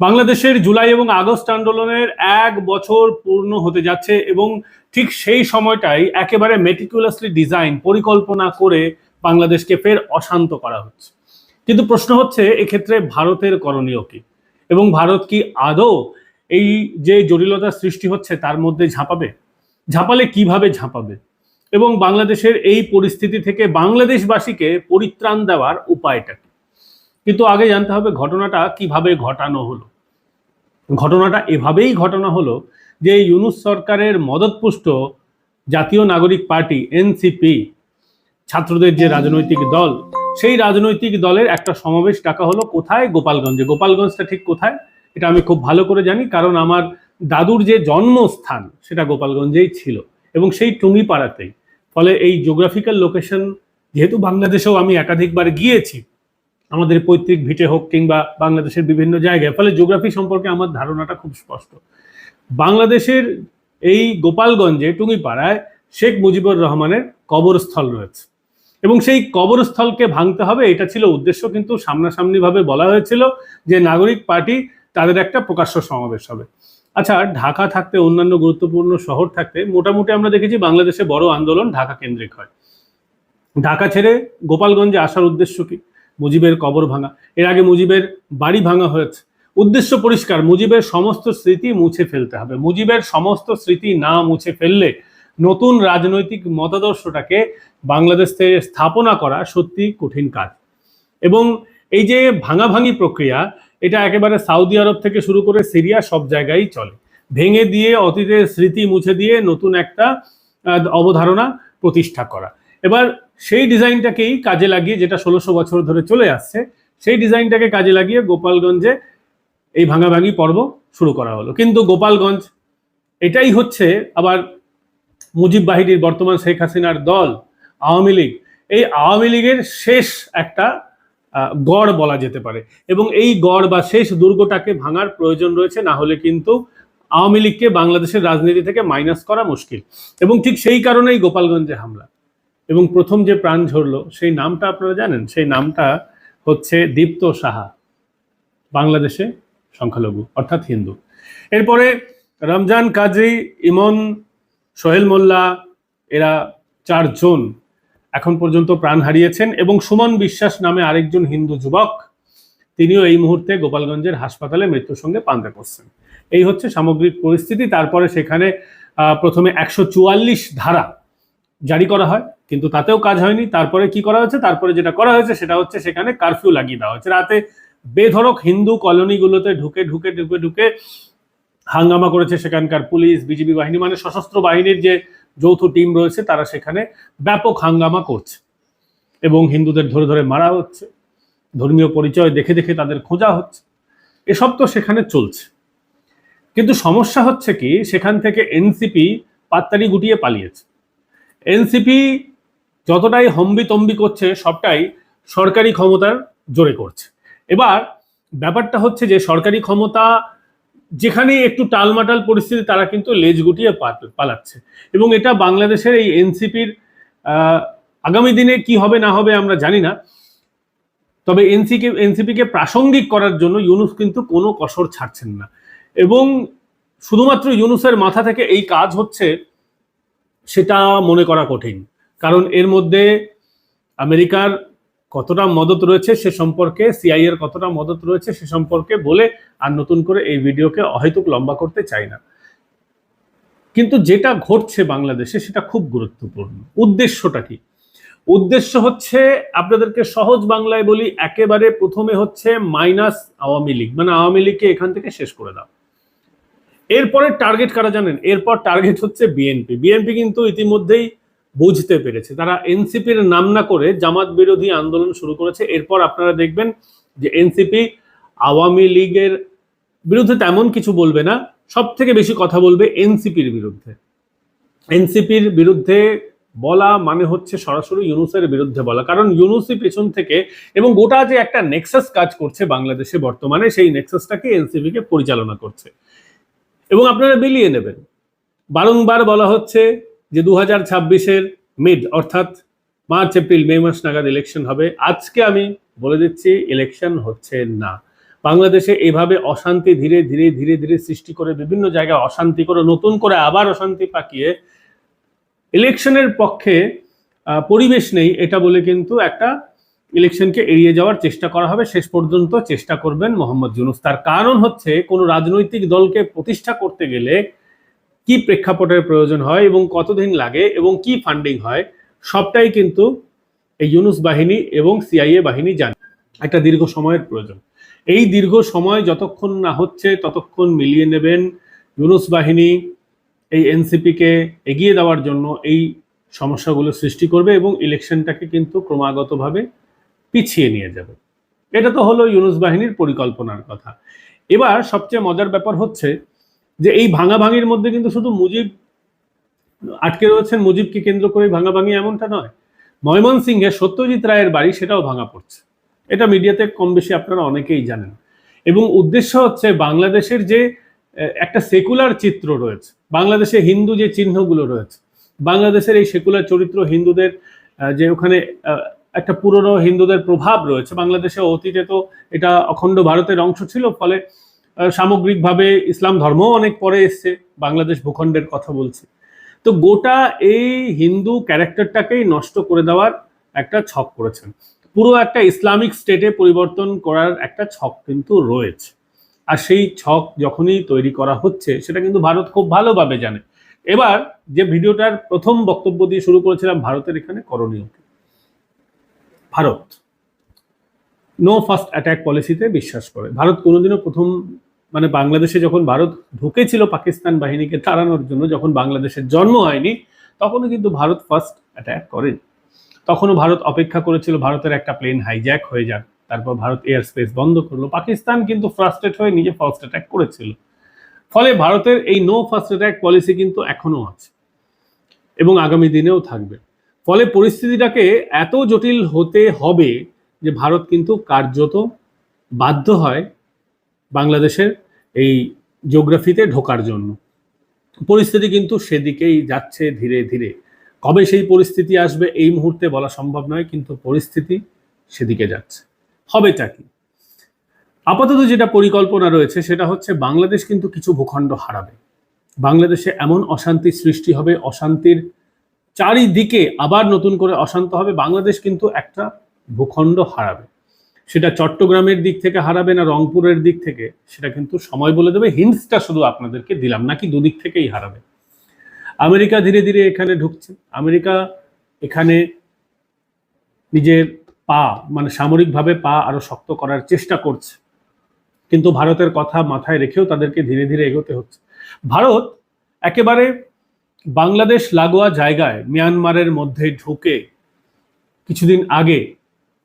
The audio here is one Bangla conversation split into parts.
বাংলাদেশের জুলাই এবং আগস্ট আন্দোলনের এক বছর পূর্ণ হতে যাচ্ছে এবং ঠিক সেই সময়টাই একেবারে মেটিকুলাসলি ডিজাইন পরিকল্পনা করে বাংলাদেশকে ফের অশান্ত করা হচ্ছে। কিন্তু প্রশ্ন হচ্ছে, এক্ষেত্রে ভারতের করণীয় কি? এবং ভারত কি আদৌ এই যে জটিলতার সৃষ্টি হচ্ছে তার মধ্যে ঝাঁপাবে? ঝাঁপালে কীভাবে ঝাঁপাবে? এবং বাংলাদেশের এই পরিস্থিতি থেকে বাংলাদেশবাসীকে পরিত্রাণ দেওয়ার উপায়টা কি? কিন্তু আগে জানতে হবে ঘটনাটা কীভাবে ঘটানো হলো। ঘটনাটা এভাবেই ঘটনা হলো যে ইউনুস সরকারের মদতপুষ্ট জাতীয় নাগরিক পার্টি, এনসিপি, ছাত্রদের যে রাজনৈতিক দল, সেই রাজনৈতিক দলের একটা সমাবেশ ডাকা হলো কোথায়? গোপালগঞ্জে। গোপালগঞ্জটা ঠিক কোথায়? এটা আমি খুব ভালো করে জানি, কারণ আমার দাদুর যে জন্মস্থান, সেটা গোপালগঞ্জেই ছিল এবং সেই টুঙ্গিপাড়াতেই। ফলে এই জিওগ্রাফিক্যাল লোকেশন যেহেতু বাংলাদেশেও আমি একাধিকবার গিয়েছি আমাদের পৈতৃক ভিটে হোক কিংবা বাংলাদেশের বিভিন্ন জায়গায়, ফলে জিওগ্রাফি সম্পর্কে আমার ধারণাটা খুব স্পষ্ট। বাংলাদেশের এই গোপালগঞ্জে টুঙ্গিপাড়ায় শেখ মুজিবুর রহমানের কবরস্থল রয়েছে। এবং সেই কবরস্থলকে ভাঙতে হবে, এটা ছিল উদ্দেশ্য, কিন্তু সামনাসামনিভাবে বলা হয়েছিল যে নাগরিক পার্টি তাদের একটা প্রকাশ্য সমাবেশ হবে। আচ্ছা ঢাকা থাকতে অন্যান্য গুরুত্বপূর্ণ শহর থাকতে মোটামুটি আমরা দেখেছি বাংলাদেশে বড় আন্দোলন ঢাকা কেন্দ্রিক হয়। ঢাকা ছেড়ে গোপালগঞ্জে আসার উদ্দেশ্য কি? মুজিবের কবর ভাঙা। এর আগে মুজিবের বাড়ি ভাঙা হয়েছে। উদ্দেশ্য পরিষ্কার, মুজিবের সমস্ত স্মৃতি মুছে ফেলতে হবে। মুজিবের সমস্ত স্মৃতি না মুছে ফেললে নতুন রাজনৈতিক মতাদর্শটাকে বাংলাদেশ থেকে স্থাপনা করা সত্যি কঠিন কাজ। এবং এই যে ভাঙাভাঙি প্রক্রিয়া, এটা একেবারে সাউদি আরব থেকে শুরু করে সিরিয়া সব জায়গায় চলে। ভেঙে দিয়ে, অতীতের স্মৃতি মুছে দিয়ে নতুন একটা অবধারণা প্রতিষ্ঠা করা। এবার সেই ডিজাইনটাকেই কাজে লাগিয়ে যেটা ষোলোশো বছর ধরে চলে আসছে, সেই ডিজাইনটাকে কাজে লাগিয়ে গোপালগঞ্জে এই ভাঙাভাঙি পর্ব শুরু করা হলো। কিন্তু গোপালগঞ্জ, এটাই হচ্ছে আবার মুজিব বাহিনীর বর্তমান শেখ হাসিনার দল, আওয়ামী লীগ। এই আওয়ামী লীগের শেষ একটা গড় বলা যেতে পারে। এবং এই গড় বা শেষ দুর্গটাকে ভাঙার প্রয়োজন রয়েছে, না হলে কিন্তু আওয়ামী লীগকে বাংলাদেশের রাজনীতি থেকে মাইনাস করা মুশকিল। এবং ঠিক সেই কারণেই গোপালগঞ্জে হামলা। এবং প্রথম যে প্রাণ ঝরলো, সেই নামটা আপনারা জানেন? সেই নামটা হচ্ছে দীপ্ত সাহা। বাংলাদেশে সংখ্যালঘু, অর্থাৎ হিন্দু। এরপরে রমজান কাজী ইমন সোহেল মোল্লা, এরা চারজন এখন পর্যন্ত প্রাণ হারিয়েছেন এবং সুমন বিশ্বাস নামে আরেকজন হিন্দু যুবক, তিনিও এই মুহূর্তে গোপালগঞ্জের হাসপাতালে মৃত্যুর সঙ্গে পান্তা করছেন। এই হচ্ছে সামগ্রিক পরিস্থিতি। তারপরে সেখানে প্রথমে একশো চুয়াল্লিশ ধারা জারি করা হয়। কিন্তু তাতেও কাজ হয়নি। তারপরে কি করা হয়েছে? তারপরে যেটা করা হয়েছে সেটা হচ্ছে সেখানে কারফিউ লাগিয়ে দেওয়া হয়েছে। রাতে বেধরক হিন্দু কলোনিগুলোতে ঢুকে ঢুকে ঢুকে ঢুকে হাঙ্গামা করেছে সেখানকার পুলিশ, বিজিবি বাহিনী মানে সশস্ত্র বাহিনীর যে যৌথ টিম রয়েছে, তারা সেখানে ব্যাপক হাঙ্গামা করছে এবং হিন্দুদের ধরে ধরে মারা হচ্ছে। ধর্মীয় পরিচয় দেখে দেখে তাদের খোঁজা হচ্ছে। এসব তো সেখানে চলছে। কিন্তু সমস্যা হচ্ছে কি, সেখান থেকে এনসিপি পাত্তারি গুটিয়ে পালিয়েছে। এনসিপি যতটাই হম্বি তম্বি করছে, সবটাই সরকারি ক্ষমতার জোরে করছে। এবার ব্যাপারটা হচ্ছে যে, সরকারি ক্ষমতা যেখানে একটু টালমাটাল পরিস্থিতি, তারা কিন্তু লেজ গুটিয়ে পালাচ্ছে। এবং এটা বাংলাদেশের এই এনসিপির আগামী দিনে কি হবে না হবে আমরা জানি না। তবে এনসিকে, এনসিপিকে প্রাসঙ্গিক করার জন্য ইউনুস কিন্তু কোনো কসর ছাড়ছেন না। এবং শুধুমাত্র ইউনুসের মাথা থেকে এই কাজ হচ্ছে, সেটা মনে করা কঠিন। কারণ এর মধ্যে আমেরিকার কতটা মদত রয়েছে সে সম্পর্কে সিআই এর কতটা মদত রয়েছে সে সম্পর্কে বলে আর নতুন করে এই ভিডিওকে অহেতুক লম্বা করতে চাই না। কিন্তু যেটা ঘটছে বাংলাদেশে সেটা খুব গুরুত্বপূর্ণ। উদ্দেশ্যটা কি? উদ্দেশ্য হচ্ছে আপনাদেরকে সহজ বাংলায় বলি, একেবারে প্রথমে হচ্ছে মাইনাস আওয়ামী লীগ মানে আওয়ামী লীগকে এখান থেকে শেষ করে দাও। এরপরে টার্গেট কারা জানেন? এরপর টার্গেট হচ্ছে বিএনপি বিএনপি কিন্তু ইতিমধ্যেই বুঝতে পেরেছে। তারা এনসিপির নাম না করে জামাত বিরোধী আন্দোলন শুরু করেছে। এরপর আপনারা দেখবেন যে এনসিপি আওয়ামী লীগের বিরুদ্ধে তেমন কিছু বলবে না। সব থেকে বেশি কথা বলবে এনসিপির বিরুদ্ধে। এনসিপির বিরুদ্ধে বলা মানে হচ্ছে সরাসরি ইউনুসের বিরুদ্ধে বলা। কারণ ইউনুসই পেছন থেকে এবং গোটা যে একটা নেক্সাস কাজ করছে বাংলাদেশে বর্তমানে, সেই নেক্সাসটাকে এনসিপিকে পরিচালনা করছে। এবং আপনারা বিলিয়ে নেবেন। বারংবার বলা হচ্ছে যে দু হাজার ছাব্বিশের মিড অর্থাৎ মার্চ, এপ্রিল, মে মাস নাগাদ ইলেকশন হবে, আজকে আমি বলে দিচ্ছি ইলেকশন হচ্ছে না। বাংলাদেশে এভাবে অশান্তি ধীরে ধীরে ধীরে ধীরে সৃষ্টি করে বিভিন্ন জায়গায় অশান্তি করে, নতুন করে আবার অশান্তি পাকিয়ে ইলেকশনের পক্ষে পরিবেশ নেই, এটা বলে কিন্তু একটা ইলেকশনকে এড়িয়ে যাওয়ার চেষ্টা করা হবে, শেষ পর্যন্ত চেষ্টা করবেন মোহাম্মদ ইউনুস। তার কারণ হচ্ছে কোনো রাজনৈতিক দলকে প্রতিষ্ঠা করতে গেলে কি প্রেক্ষাপটের প্রয়োজন হয় এবং কতদিন লাগে এবং কি ফান্ডিং হয়, সবটাই কিন্তু এই ইউনুস বাহিনী এবং সিআইএ বাহিনী জানে। একটা দীর্ঘ সময়ের প্রয়োজন। এই দীর্ঘ সময় যতক্ষণ না হচ্ছে, ততক্ষণ মিলিয়ে নেবেন ইউনুস বাহিনী এই এনসিপিকে এগিয়ে দেওয়ার জন্য এই সমস্যাগুলো সৃষ্টি করবে এবং ইলেকশনটাকে কিন্তু ক্রমাগতভাবে পিছিয়ে নিয়ে যাবে। এটা তো হলো ইউনুস বাহিনীর পরিকল্পনার কথা। এবার সবচেয়ে মজার ব্যাপার হচ্ছে যে এই ভাঙাভাঙির মধ্যে কিন্তু শুধু মুজিব আটকে রয়েছেন, মুজিবকে কেন্দ্র করে ভাঙাভাঙি এমনটা নয়। ময়মনসিংহে সত্যজিৎ রায়ের বাড়ি সেটাও ভাঙা পড়ছে। এটা মিডিয়াতে কম বেশি আপনারা অনেকেই জানেন। এবং উদ্দেশ্য হচ্ছে বাংলাদেশের যে একটা সেকুলার চিত্র রয়েছে। বাংলাদেশে হিন্দু যে চিহ্নগুলো রয়েছে, বাংলাদেশের এই সেকুলার চরিত্র হিন্দুদের যে ওখানে একটা পুরনো হিন্দুদের প্রভাব রয়েছে। বাংলাদেশে অতীতে তো এটা অখণ্ড ভারতের অংশ ছিল, ফলে সামগ্রিকভাবে ইসলাম ধর্মও অনেক পরে এসছে, বাংলাদেশ ভূখণ্ডের কথা বলছি। তো গোটা এই হিন্দু ক্যারেক্টারটাকেই নষ্ট করে দেওয়ার একটা ছক করেছেন। পুরো একটা ইসলামিক স্টেটে পরিবর্তন করার একটা ছক কিন্তু রয়েছে। আর সেই ছক যখনই তৈরি করা হচ্ছে, সেটা কিন্তু ভারত খুব ভালোভাবে জানে। এবার যে ভিডিওটার প্রথম বক্তব্য দিয়ে শুরু করেছিলাম, ভারতের এখানে করণীয় ভারত নো ফার্স্ট অ্যাটাক পলিসিতে বিশ্বাস করে। ভারত কোনোদিনও প্রথম মানে বাংলাদেশে যখন ভারত ঢুকেছিল পাকিস্তান বাহিনীকে তাড়ানোর জন্য, যখন বাংলাদেশের জন্ম হয়নি, তখনও কিন্তু ভারত ফার্স্ট অ্যাটাক করেনি। তখনও ভারত অপেক্ষা করেছিল ভারতের একটা প্লেন হাইজ্যাক হয়ে যাক, তারপর ভারত এয়ার স্পেস বন্ধ করল। পাকিস্তান কিন্তু ফ্রাস্ট্রেট হয়ে নিজে ফার্স্ট অ্যাটাক করেছিল। ফলে ভারতের এই নো ফার্স্ট অ্যাটাক পলিসি কিন্তু এখনও আছে এবং আগামী দিনেও থাকবে। ফলে পরিস্থিতিটাকে এত জটিল হতে হবে যে ভারত কিন্তু কার্যত বাধ্য হয় বাংলাদেশের এই জিওগ্রাফিতে ঢোকার জন্য। পরিস্থিতি কিন্তু সেদিকেই যাচ্ছে ধীরে ধীরে। কবে সেই পরিস্থিতি আসবে এই মুহূর্তে বলা সম্ভব নয়, কিন্তু পরিস্থিতি সেদিকে যাচ্ছে। হবেটা কি? আপাতত যেটা পরিকল্পনা রয়েছে সেটা হচ্ছে বাংলাদেশ কিন্তু কিছু ভূখণ্ড হারাবে। বাংলাদেশে এমন অশান্তি সৃষ্টি হবে, অশান্তির চারিদিকে আবার নতুন করে অশান্ত হবে, বাংলাদেশ কিন্তু একটা ভূখণ্ড হারাবে। সেটা চট্টগ্রামের দিক থেকে হারাবে না রংপুরের দিক থেকে, সেটা কিন্তু সময় বলে দেবে। হিন্টসটা শুধু আপনাদেরকে দিলাম, নাকি দুদিক থেকেই হারাবে। আমেরিকা ধীরে ধীরে এখানে ঢুকছে। আমেরিকা এখানে নিজের পা মানে সামরিকভাবে পা আরও শক্ত করার চেষ্টা করছে। কিন্তু ভারতের কথা মাথায় রেখেও তাদেরকে ধীরে ধীরে এগোতে হচ্ছে। ভারত একেবারে বাংলাদেশ লাগোয়া জায়গায় মিয়ানমারের মধ্যে ঢুকে কিছুদিন আগে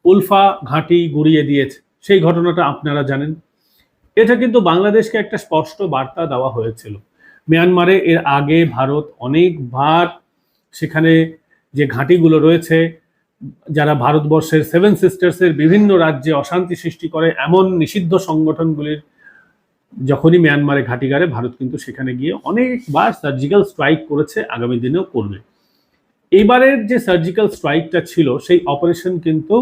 উলফা ঘাঁটি গুড়িয়ে দিয়েছে। সেই ঘটনাটা আপনারা জানেন। এটা কিন্তু বাংলাদেশকে একটা স্পষ্ট বার্তা দেওয়া হয়েছিল। মিয়ানমারে এর আগে ভারত অনেকবার সেখানে যে ঘাঁটিগুলো রয়েছে, যারা ভারতবর্ষের সেভেন সিস্টার্সের বিভিন্ন রাজ্যে অশান্তি সৃষ্টি করে, এমন নিষিদ্ধ সংগঠনগুলির যখনই মিয়ানমারে ঘাঁটি গাড়ে, ভারত কিন্তু সেখানে গিয়ে অনেকবার সার্জিক্যাল স্ট্রাইক করেছে, আগামী দিনেও করবে। এবারের যে সার্জিক্যাল স্ট্রাইকটা ছিল, সেই অপারেশন কিন্তু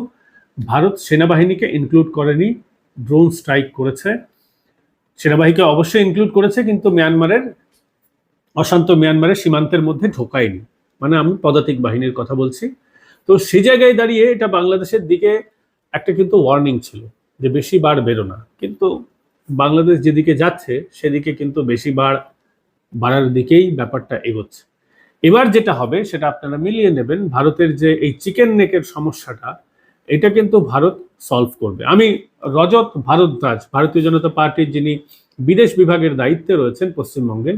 ভারত সেনাবাহিনীকে ইনক্লুড করেনি ড্রোন স্ট্রাইক করেছে। সেনাবাহিনীকে অবশ্যই ইনক্লুড করেছে, কিন্তু মিয়ানমারের, অশান্ত মিয়ানমারের সীমান্তের মধ্যে ঢোকায়নি। মানে আমি পদাতিক বাহিনীর কথা বলছি। তো সে জায়গায় দাঁড়িয়ে এটা বাংলাদেশের দিকে একটা কিন্তু ওয়ার্নিং ছিল, যে বেশি বার বেরো না। কিন্তু বাংলাদেশ যেদিকে যাচ্ছে, সেদিকে কিন্তু বেশি বার বাড়ার দিকেই ব্যাপারটা এগোচ্ছে। এবার যেটা হবে, সেটা আপনারা মিলিয়ে নেবেন, ভারতের যে এই চিকেন নেকের সমস্যাটা এটা কিন্তু ভারত সলভ করবে। আমি রজত ভারদ্বাজ, ভারতীয় জনতা পার্টির যিনি বিদেশ বিভাগের দায়িত্বে রয়েছেন পশ্চিমবঙ্গে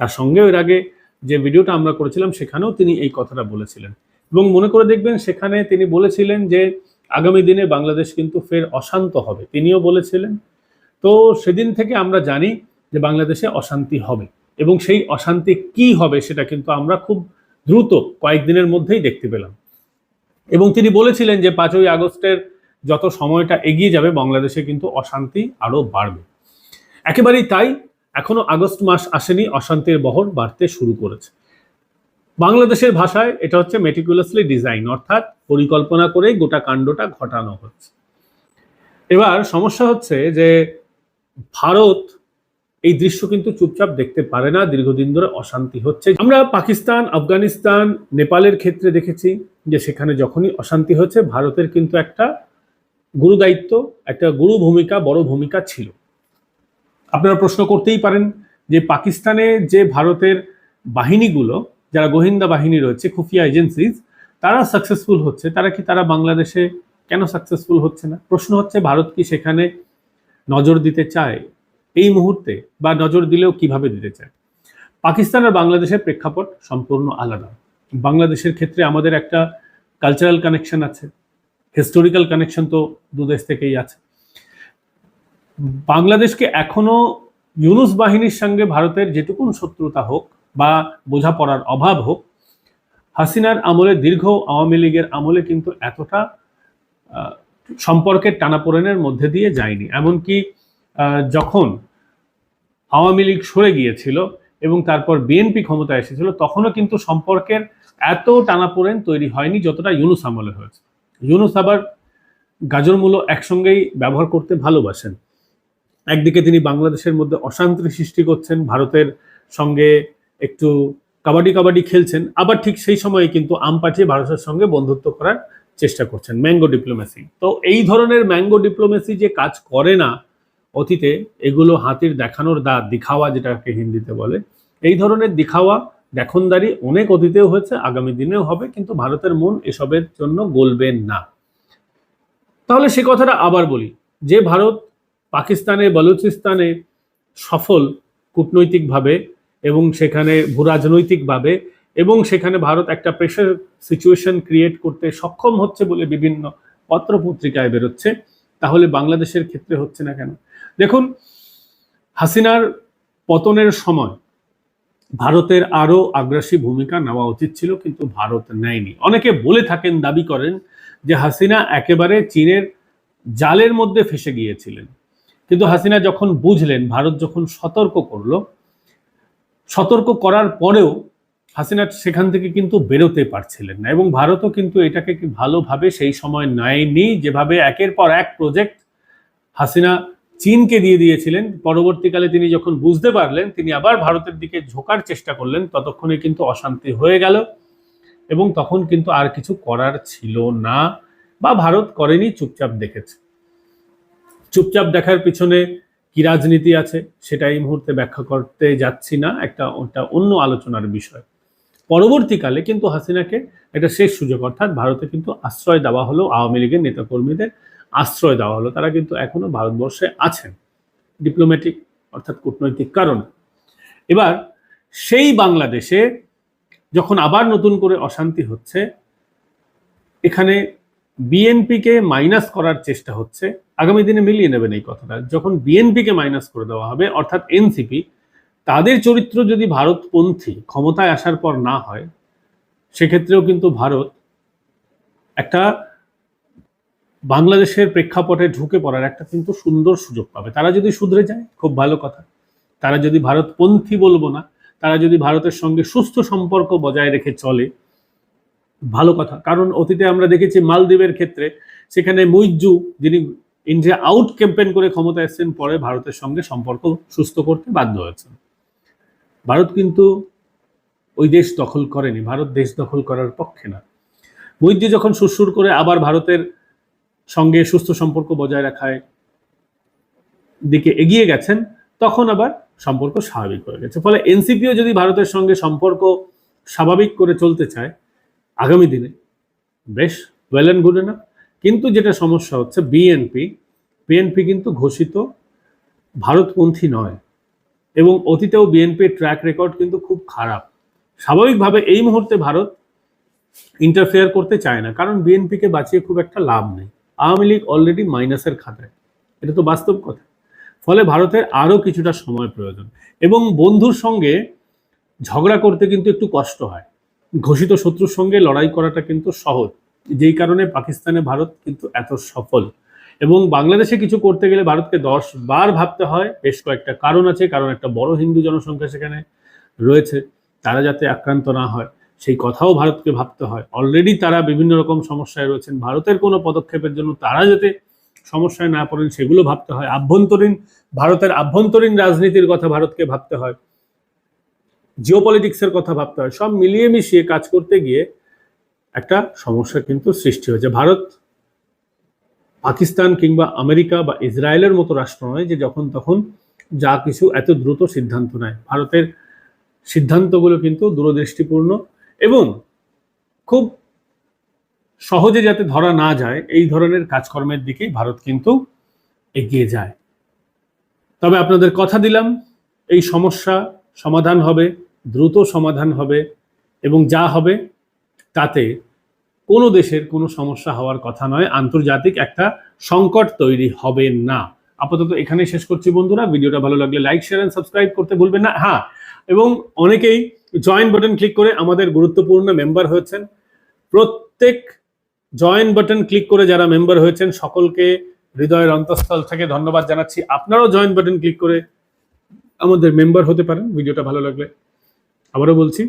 তার সঙ্গে এর আগে যে ভিডিওটা আমরা করেছিলাম, সেখানেও তিনি এই কথাটা বলেছিলেন। এবং মনে করে দেখবেন, সেখানে তিনি বলেছিলেন যে আগামী দিনে বাংলাদেশ কিন্তু ফের অশান্ত হবে। তিনিও বলেছিলেন। তো সেদিন থেকে আমরা জানি যে বাংলাদেশে অশান্তি হবে। এবং সেই অশান্তি কি হবে, সেটা কিন্তু আমরা খুব দ্রুত কয়েকদিনের মধ্যেই দেখতে পেলাম। এবং তিনি বলেছিলেন যে পাঁচই আগস্টের যত সময়টা এগিয়ে যাবে, বাংলাদেশে কিন্তু অশান্তি আরও বাড়বে। একেবারেই তাই, এখনও আগস্ট মাস আসেনি, অশান্তির বহর বাড়তে শুরু করেছে। বাংলাদেশের ভাষায় এটা হচ্ছে মেটিকুলাসলি ডিজাইন অর্থাৎ পরিকল্পনা করেই গোটা কাণ্ডটা ঘটানো হচ্ছে। এবার সমস্যা হচ্ছে যে ভারত এই দৃশ্য কিন্তু চুপচাপ দেখতে পারে না, দীর্ঘদিন ধরে অশান্তি হচ্ছে। আমরা পাকিস্তান, আফগানিস্তান, নেপালের ক্ষেত্রে দেখেছি যে সেখানে যখনই অশান্তি হচ্ছে ভারতের কিন্তু একটা গুরু দায়িত্ব একটা গুরু ভূমিকা, বড় ভূমিকা ছিল। আপনারা প্রশ্ন করতেই পারেন যে পাকিস্তানে যে ভারতের বাহিনীগুলো, যারা গোয়েন্দা বাহিনী রয়েছে, খুফিয়া এজেন্সিজ তারা সাকসেসফুল হচ্ছে, তারা কি তারা বাংলাদেশে কেন সাকসেসফুল হচ্ছে না? প্রশ্ন হচ্ছে, ভারত কি সেখানে নজর দিতে চায়? এই মুহূর্তে বা নজর দিলেও কীভাবে দিতে চায়? পাকিস্তান আর বাংলাদেশের প্রেক্ষাপট সম্পূর্ণ আলাদা। বাংলাদেশের ক্ষেত্রে আমাদের একটা কালচারাল কানেকশন আছে হিস্টোরিক্যাল কানেকশন তো দু দেশ থেকেই আছে। বাংলাদেশকে এখনও ইউনুস বাহিনীর সঙ্গে ভারতের যেটুকুন শত্রুতা হোক বা বোঝাপড়ার অভাব হোক, হাসিনার আমলে দীর্ঘ আওয়ামী লীগের আমলে কিন্তু এতটা সম্পর্কের টানাপোড়েনের মধ্যে দিয়ে যায়নি। এমনকি যখন আওয়ামী লীগ সরে গিয়েছিল এবং তারপর বিএনপি ক্ষমতায় এসেছিল, তখনও কিন্তু সম্পর্কের এত টানাপোড়েন তৈরি হয়নি যতটা ইউনুস আমলে হয়েছে। ইউনুস আবার গাজর মূলো একসঙ্গেই ব্যবহার করতে ভালোবাসেন। একদিকে তিনি বাংলাদেশের মধ্যে অশান্তি সৃষ্টি করছেন, ভারতের সঙ্গে একটু কাবাডি কাবাডি খেলছেন, আবার ঠিক সেই সময়ে কিন্তু আম পাঠিয়ে ভারতের সঙ্গে বন্ধুত্ব করার চেষ্টা করছেন ম্যাঙ্গো ডিপ্লোমেসি। তো এই ধরনের ম্যাঙ্গো ডিপ্লোমেসি যে কাজ করে না অতীতে এগুলো হাতির দেখানোর দা দিখাওয়া যেটাকে হিন্দিতে বলে, এই ধরনের দিখাওয়া, দেখনদারি অনেক অতীতেও হয়েছে, আগামী দিনেও হবে, কিন্তু ভারতের মন এসবের জন্য গলবেন না। তাহলে সে কথাটা আবার বলি, যে ভারত পাকিস্তানে, বলুচিস্তানে সফল কূটনৈতিকভাবে এবং সেখানে ভূরাজনৈতিকভাবে এবং সেখানে ভারত একটা প্রেশার সিচুয়েশন ক্রিয়েট করতে সক্ষম হচ্ছে বলে বিভিন্ন পত্রপত্রিকায় বেরোচ্ছে, তাহলে বাংলাদেশের ক্ষেত্রে হচ্ছে না কেন? দেখুন, হাসিনার পতনের সময় ভারতের আরও আগ্রাসী ভূমিকা নেওয়া উচিত ছিল, কিন্তু ভারত নেয়নি। অনেকে বলে থাকেন, দাবি করেন যে হাসিনা একেবারে চীনের জালের মধ্যে ফেসে গিয়েছিলেন। কিন্তু হাসিনা যখন বুঝলেন, ভারত যখন সতর্ক করল, সতর্ক করার পরেও হাসিনা সেখান থেকে কিন্তু বেরোতে পারছিলেন না এবং ভারতও কিন্তু এটাকে ভালোভাবে সেই সময় নেয়নি, যেভাবে একের পর এক প্রজেক্ট হাসিনা চীনকে দিয়ে দিয়েছিলেন। পরবর্তীকালে তিনি যখন বুঝতে পারলেন, তিনি আবার ভারতের দিকে ঝোকার চেষ্টা করলেন। ততক্ষণে কিন্তু অশান্তি হয়ে গেল এবং তখন কিন্তু আর কিছু করার ছিল না বা ভারত করেনি, চুপচাপ দেখেছে। চুপচাপ দেখার পিছনে কি রাজনীতি আছে সেটা এই মুহূর্তে ব্যাখ্যা করতে যাচ্ছি না। একটা ওটা অন্য আলোচনার বিষয়। পরবর্তীকালে কিন্তু হাসিনাকে একটা শেষ সুযোগ, অর্থাৎ ভারতে কিন্তু আশ্রয় দেওয়া হলো আওয়ামী লীগের নেতাকর্মীদের। আশ্রয় দেওয়া হলো, তারা কিন্তু এখনও ভারতবর্ষে আছেন। ডিপ্লোম্যাটিক অর্থাৎ কূটনৈতিক কারণ। এবার সেই বাংলাদেশে যখন আবার নতুন করে অশান্তি হচ্ছে, এখানে বিএনপিকে মাইনাস করার চেষ্টা হচ্ছে, আগামী দিনে মিলিয়ে নেবেন এই কথাটা। যখন বিএনপিকে মাইনাস করে দেওয়া হবে, অর্থাৎ এনসিপি, তাদের চরিত্র যদি ভারতপন্থী ক্ষমতায় আসার পর না হয়, সেক্ষেত্রেও কিন্তু ভারত একটা বাংলাদেশের প্রেক্ষাপটে ঢুকে পড়ার একটা কিন্তু সুন্দর সুযোগ পাবে। তারা যদি শুধরে যায়, খুব ভালো কথা। তারা যদি ভারতপন্থী বলব না, তারা যদি ভারতের সঙ্গে সুস্থ সম্পর্ক বজায় রেখে চলে, ভালো কথা। কারণ অতীতে আমরা দেখেছি মালদ্বীপের ক্ষেত্রে সেখানে মুইজ্জু যিনি ইন্ডিয়া আউট ক্যাম্পেন করে ক্ষমতা এসেছেন, পরে ভারতের সঙ্গে সম্পর্ক সুস্থ করতে বাধ্য হয়েছেন। ভারত কিন্তু ওই দেশ দখল করেনি। ভারত দেশ দখল করার পক্ষে না। মুইজ্জু যখন সুরসুর করে আবার ভারতের সঙ্গে সুস্থ সম্পর্ক বজায় রাখায় দিকে এগিয়ে গেছেন, তখন আবার সম্পর্ক স্বাভাবিক হয়ে গেছে। ফলে এনসিপিও যদি ভারতের সঙ্গে সম্পর্ক স্বাভাবিক করে চলতে চায়, আগামী দিনে বেশ ওয়েল অ্যান্ড গুড না কিন্তু যেটা সমস্যা হচ্ছে বিএনপি বিএনপি কিন্তু ঘোষিত ভারতপন্থী নয় এবং অতীতেও বিএনপির ট্র্যাক রেকর্ড কিন্তু খুব খারাপ। স্বাভাবিকভাবে এই মুহূর্তে ভারত ইন্টারফেয়ার করতে চায় না, কারণ বিএনপিকে বাঁচিয়ে খুব একটা লাভ নেই। আওয়ামী লীগ অলরেডি মাইনাসের খাতায় এটা তো বাস্তব কথা। ফলে ভারতের আরও কিছুটা সময় প্রয়োজন। এবং বন্ধুর সঙ্গে ঝগড়া করতে কিন্তু একটু কষ্ট হয়। ঘোষিত শত্রুর সঙ্গে লড়াই করাটা কিন্তু সহজ। যেই কারণে পাকিস্তানে ভারত কিন্তু এত সফল। এবং বাংলাদেশে কিছু করতে গেলে ভারতকে দশ বার ভাবতে হয়। বেশ কয়েকটা কারণ আছে। কারণ একটা বড় হিন্দু জনসংখ্যা সেখানে রয়েছে। তারা যাতে আক্রান্ত না হয়। সেই কথাও ভারতকে ভাবতে হয়। অলরেডি তারা বিভিন্ন রকম সমস্যায় রয়েছেন। ভারতের কোনো পদক্ষেপের জন্য তারা যাতে সমস্যায় না পড়েন, সেগুলো ভাবতে হয়। আভ্যন্তরীণ, ভারতের আভ্যন্তরীণ রাজনীতির কথা ভারতকে ভাবতে হয়। জিও পলিটিক্সের কথা ভাবতে হয়। সব মিলিয়ে মিশিয়ে কাজ করতে গিয়ে একটা সমস্যা কিন্তু সৃষ্টি হয়েছে। ভারত, পাকিস্তান কিংবা আমেরিকা বা ইসরায়েলের মতো রাষ্ট্র নয় যে যখন তখন যা কিছু এত দ্রুত সিদ্ধান্ত নেয়। ভারতের সিদ্ধান্তগুলো কিন্তু দূরদৃষ্টিপূর্ণ। এবং খুব সহজে যাতে ধরা না যায়, এই ধরনের কাজকর্মের দিকেই ভারত কিন্তু এগিয়ে যায়। তবে আপনাদের কথা দিলাম, এই সমস্যা সমাধান হবে, দ্রুত সমাধান হবে এবং যা হবে তাতে কোনো দেশের কোনো সমস্যা হওয়ার কথা নয়, আন্তর্জাতিক একটা সংকট তৈরি হবে না। আপাতত এখানে শেষ করছি বন্ধুরা, ভিডিওটা ভালো লাগলে লাইক শেয়ার এন্ড সাবস্ক্রাইব করতে ভুলবেন না। হ্যাঁ এবং অনেকেই জয়েন বাটন ক্লিক করে আমাদের গুরুত্বপূর্ণ মেম্বার হয়েছেন। প্রত্যেক জয়েন বাটন ক্লিক করে যারা মেম্বার হয়েছেন, সকলকে হৃদয়ের অন্তঃস্থল থেকে ধন্যবাদ জানাচ্ছি। আপনারাও জয়েন বাটন ক্লিক করে আমাদের মেম্বার হতে পারেন। ভিডিওটা ভালো লাগলে আবারও বলছি,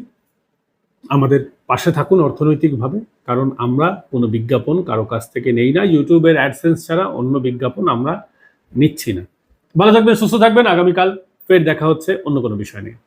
আমাদের পাশে থাকুন অর্থনৈতিকভাবে, কারণ আমরা কোনো বিজ্ঞাপন কারও কাছ থেকে নেই না। ইউটিউবের অ্যাডসেন্স ছাড়া অন্য বিজ্ঞাপন আমরা নিচ্ছি না। ভালো থাকবেন, সুস্থ থাকবেন। আগামীকাল ফের দেখা হচ্ছে অন্য কোনো বিষয় নিয়ে।